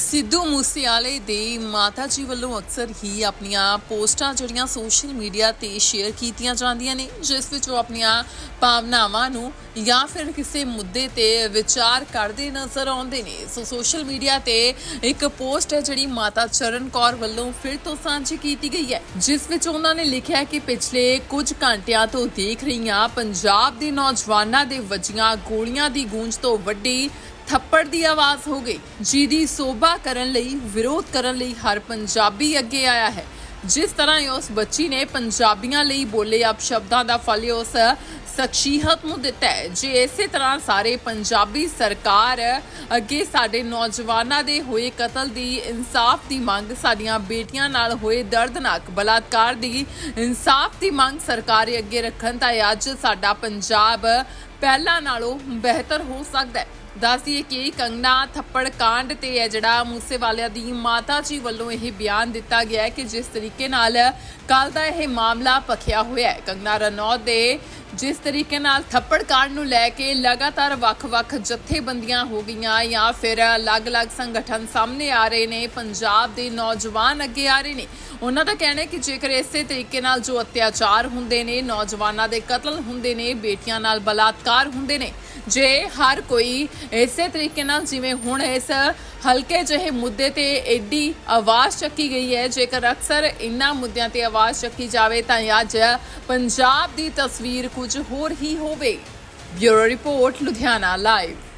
ਸਿੱਧੂ ਮੂਸੇਵਾਲੇ ਦੇ ਮਾਤਾ ਜੀ ਵੱਲੋਂ ਅਕਸਰ ਹੀ ਆਪਣੀਆਂ ਪੋਸਟਾਂ ਜਿਹੜੀਆਂ ਸੋਸ਼ਲ ਮੀਡੀਆ ਤੇ ਸ਼ੇਅਰ ਕੀਤੀਆਂ ਜਾਂਦੀਆਂ ਨੇ, ਜਿਸ ਵਿੱਚ ਉਹ ਆਪਣੀਆਂ ਭਾਵਨਾਵਾਂ ਨੂੰ ਜਾਂ ਫਿਰ ਕਿਸੇ ਮੁੱਦੇ ਤੇ ਵਿਚਾਰ ਕਰਦੇ ਨਜ਼ਰ ਆਉਂਦੇ ਨੇ। ਸੋ ਸੋਸ਼ਲ ਮੀਡੀਆ ਤੇ ਇੱਕ ਪੋਸਟ ਹੈ ਜਿਹੜੀ ਮਾਤਾ ਚਰਨ ਕੌਰ ਵੱਲੋਂ ਫਿਰ ਤੋਂ ਸਾਂਝੀ ਕੀਤੀ ਗਈ ਹੈ, ਜਿਸ ਵਿੱਚ ਉਹਨਾਂ ਨੇ ਲਿਖਿਆ ਕਿ ਪਿਛਲੇ ਕੁਝ ਘੰਟਿਆਂ ਤੋਂ ਦੇਖ ਰਹੀਆਂ ਪੰਜਾਬ ਦੇ ਨੌਜਵਾਨਾਂ ਦੇ ਵਜੀਆਂ ਗੋਲੀਆਂ ਦੀ ਗੂੰਜ ਤੋਂ ਵੱਡੀ ਥੱਪੜ ਦੀ ਆਵਾਜ਼ ਹੋ ਗਈ। ਜਿਹਦੀ ਸੋਭਾ ਕਰਨ ਲਈ, ਵਿਰੋਧ ਕਰਨ ਲਈ ਹਰ ਪੰਜਾਬੀ ਅੱਗੇ ਆਇਆ ਹੈ। ਜਿਸ ਤਰ੍ਹਾਂ ਉਸ ਬੱਚੀ ਨੇ ਪੰਜਾਬੀਆਂ ਲਈ ਬੋਲੇ ਆਪ ਸ਼ਬਦਾਂ ਦਾ ਫਲ ਉਸ ਸ਼ਖਸੀਅਤ ਨੂੰ ਦਿੱਤਾ ਹੈ। ਜੇ ਇਸੇ ਤਰ੍ਹਾਂ ਸਾਰੇ ਪੰਜਾਬੀ ਸਰਕਾਰ ਅੱਗੇ ਸਾਡੇ ਨੌਜਵਾਨਾਂ ਦੇ ਹੋਏ ਕਤਲ ਦੀ ਇਨਸਾਫ ਦੀ ਮੰਗ ਸਾਡੀਆਂ ਬੇਟੀਆਂ ਨਾਲ ਹੋਏ ਦਰਦਨਾਕ ਬਲਾਤਕਾਰ ਦੀ ਇਨਸਾਫ ਦੀ ਮੰਗ ਸਰਕਾਰ ਅੱਗੇ ਰੱਖਣ ਤਾਂ ਅੱਜ ਸਾਡਾ ਪੰਜਾਬ ਪਹਿਲਾਂ ਨਾਲੋਂ ਬਿਹਤਰ ਹੋ ਸਕਦਾ ਹੈ। ਦੱਸਦੀਏ ਕਿ ਕੰਗਨਾ ਥੱਪੜ ਕਾਂਡ ਤੇ ਹੈ ਜਿਹੜਾ ਮੂਸੇਵਾਲਿਆਂ ਦੀ ਮਾਤਾ ਜੀ ਵੱਲੋਂ ਇਹ ਬਿਆਨ ਦਿੱਤਾ ਗਿਆ ਹੈ ਕਿ ਜਿਸ ਤਰੀਕੇ ਨਾਲ ਕੱਲ ਦਾ ਇਹ ਮਾਮਲਾ ਪਖਿਆ ਹੋਇਆ ਹੈ। ਕੰਗਨਾ ਰਣੌਤ ਦੇ ਜਿਸ ਤਰੀਕੇ ਨਾਲ ਥੱਪੜ ਕਾਂਡ ਨੂੰ ਲੈ ਕੇ ਲਗਾਤਾਰ ਵੱਖ-ਵੱਖ ਜਥੇਬੰਦੀਆਂ ਹੋ ਗਈਆਂ ਜਾਂ ਫਿਰ ਅਲੱਗ-ਅਲੱਗ ਸੰਗਠਨ ਸਾਹਮਣੇ ਆ ਰਹੇ ਨੇ, ਪੰਜਾਬ ਦੇ ਨੌਜਵਾਨ ਅੱਗੇ ਆ ਰਹੇ ਨੇ। ਉਹਨਾਂ ਦਾ ਕਹਿਣਾ ਹੈ ਕਿ ਜੇਕਰ ਇਸੇ ਤਰੀਕੇ ਨਾਲ ਜੋ ਅਤਿਆਚਾਰ ਹੁੰਦੇ ਨੇ, ਨੌਜਵਾਨਾਂ ਦੇ ਕਤਲ ਹੁੰਦੇ ਨੇ, ਬੇਟੀਆਂ ਨਾਲ ਬਲਾਤਕਾਰ ਹੁੰਦੇ ਨੇ ਜੇ ਹਰ ਕੋਈ ਇਸੇ ਤਰੀਕੇ ਨਾਲ ਜਿਵੇਂ ਹੁਣ ਇਸ ਹਲਕੇ ਜਿਹੇ ਮੁੱਦੇ ਤੇ ਐਡੀ ਆਵਾਜ਼ ਚੱਕੀ ਗਈ ਹੈ, ਜੇਕਰ ਅਕਸਰ ਇਨ੍ਹਾਂ ਮੁੱਦਿਆਂ ਤੇ ਆਵਾਜ਼ ਚੱਕੀ ਜਾਵੇ ਤਾਂ ਅੱਜ ਪੰਜਾਬ ਦੀ ਤਸਵੀਰ ਕੁਝ ਹੋਰ ਹੀ ਹੋਵੇ। Bureau report, Ludhiana live.